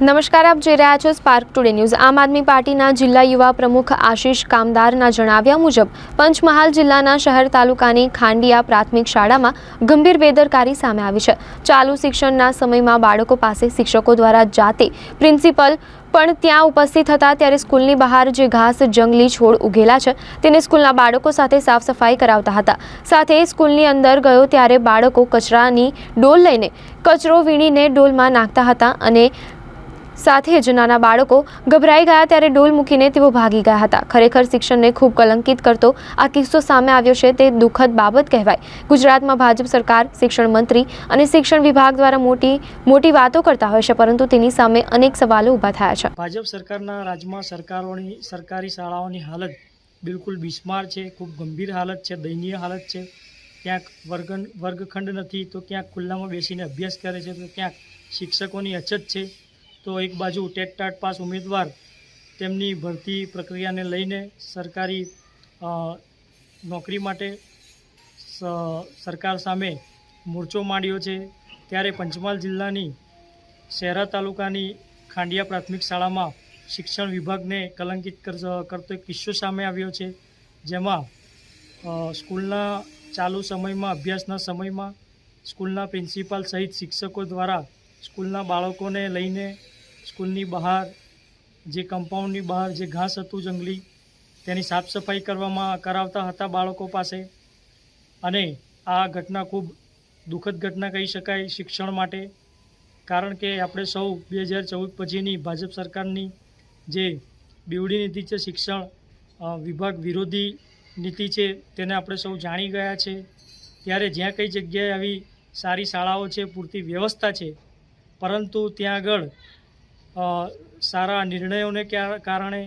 નમસ્કાર, આપ જોઈ રહ્યા છો સ્પાર્ક ટુડે ન્યૂઝ આમ આદમી પાર્ટીના જિલ્લા યુવા પ્રમુખ આશીષ કામદારના જણાવ્યા મુજબ, પંચમહાલ જિલ્લાના શહેર તાલુકાની ખાંડિયા પ્રાથમિક શાળામાં ગંભીર બેદરકારી સામે આવી છે. ચાલુ શિક્ષણના સમયમાં બાળકો પાસે શિક્ષકો દ્વારા જાતે પ્રિન્સિપલ પણ ત્યાં ઉપસ્થિત હતા. ત્યારે સ્કૂલની બહાર જે ઘાસ જંગલી છોડ ઉગેલા છે, તેને સ્કૂલના બાળકો સાથે સાફ સફાઈ કરાવતા હતા. સાથે સ્કૂલની અંદર ગયો ત્યારે બાળકો કચરાની ડોલ લઈને કચરો વીણીને ડોલમાં નાખતા હતા અને સાથે જ નાના બાળકો ગભરાઈ ગયા ત્યારે ડોલ મૂકીને તેઓ ભાગી ગયા હતા. ખરેખર શિક્ષણને ખૂબ કલંકિત કરતો આ કિસ્સો સામે આવ્યો છે તે દુઃખદ બાબત કહેવાય. ગુજરાતમાં ભાજપ સરકાર, શિક્ષણ મંત્રી અને શિક્ષણ વિભાગ દ્વારા મોટી મોટી વાતો કરતા હોય છે, પરંતુ તેની સામે અનેક સવાલો ઊભા થયા છે. ભાજપ સરકારના રાજમાં સરકારોની, સરકારી શાળાઓની હાલત બિલકુલ બિસ્માર છે, ખૂબ ગંભીર હાલત છે, દયનીય હાલત છે. ક્યાંક વર્ગન, વર્ગખંડ નથી તો ક્યાંક ખુલ્લામાં બેસીને અભ્યાસ કરે છે તો ક્યાંક શિક્ષકોની અછત છે. તો એક બાજુ ટેટ ટાટ પાસ ઉમેદવાર તેમની ભરતી પ્રક્રિયાને લઈને સરકારી નોકરી માટે સરકાર સામે મોરચો માંડ્યો છે. ત્યારે પંચમહાલ જિલ્લાની શહેરા તાલુકાની ખાંડિયા પ્રાથમિક શાળામાં શિક્ષણ વિભાગને કલંકિત કર- કરતો એક કિસ્સો સામે આવ્યો છે, જેમાં સ્કૂલના ચાલુ સમયમાં, અભ્યાસના સમયમાં સ્કૂલના પ્રિન્સિપાલ સહિત શિક્ષકો દ્વારા સ્કૂલના બાળકોને લઈને સ્કૂલની બહાર, જે કમ્પાઉન્ડની બહાર જે ઘાસ હતું જંગલી, તેની સાફ સફાઈ કરવામાં કરાવતા હતા બાળકો પાસે. અને આ ઘટના ખૂબ દુઃખદ ઘટના કહી શકાય શિક્ષણ માટે. કારણ કે આપણે સૌ બે હજાર ચૌદ પછીની ભાજપ સરકારની જે બેવડી નીતિ છે શિક્ષણ વિભાગ વિરોધી નીતિ છે તેને આપણે સૌ જાણી ગયા છે. ત્યારે જ્યાં કઈ જગ્યાએ આવી સારી શાળાઓ છે, પૂરતી વ્યવસ્થા છે, પરંતુ ત્યાં આગળ સારા નિર્ણયોને કારણે,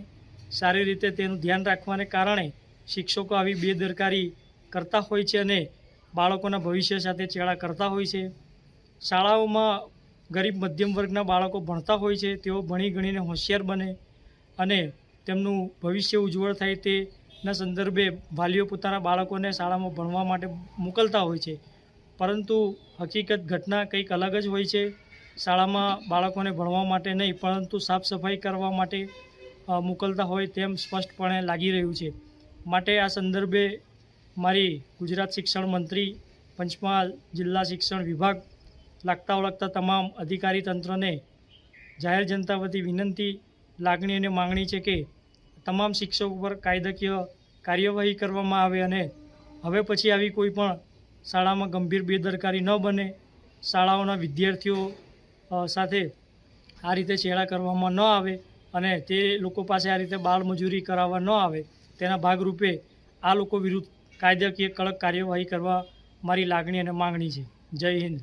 સારી રીતે તેનું ધ્યાન રાખવાને કારણે શિક્ષકો આવી બેદરકારી કરતા હોય છે અને બાળકોના ભવિષ્ય સાથે ચેડા કરતા હોય છે. શાળાઓમાં ગરીબ મધ્યમ વર્ગના બાળકો ભણતા હોય છે, તેઓ ભણી ગણીને હોશિયાર બને અને તેમનું ભવિષ્ય ઉજ્જવળ થાય તેના સંદર્ભે વાલીઓ પોતાના બાળકોને શાળામાં ભણવા માટે મોકલતા હોય છે. પરંતુ હકીકત ઘટના કંઈક અલગ જ હોય છે. શાળામાં બાળકોને ભણવા માટે નહીં, પરંતુ સાફ સફાઈ કરવા માટે મોકલતા હોય તેમ સ્પષ્ટપણે લાગી રહ્યું છે. માટે આ સંદર્ભે મારી ગુજરાત શિક્ષણ મંત્રી, પંચમહાલ જિલ્લા શિક્ષણ વિભાગ, લાગતા ઓળખતા તમામ અધિકારી તંત્રને જાહેર જનતા વતી વિનંતી, લાગણી અને માંગણી છે કે તમામ શિક્ષકો પર કાયદાકીય કાર્યવાહી કરવામાં આવે અને હવે પછી આવી કોઈ પણ શાળામાં ગંભીર બેદરકારી ન બને. શાળાઓના વિદ્યાર્થીઓ સાથે આ રીતે ચેડા કરવામાં ન આવે અને તે લોકો પાસે આ રીતે બાળમજૂરી કરાવવા ન આવે, તેના ભાગરૂપે આ લોકો વિરુદ્ધ કાયદાકીય કડક કાર્યવાહી કરવા મારી લાગણી અને માંગણી છે. જય હિન્દ.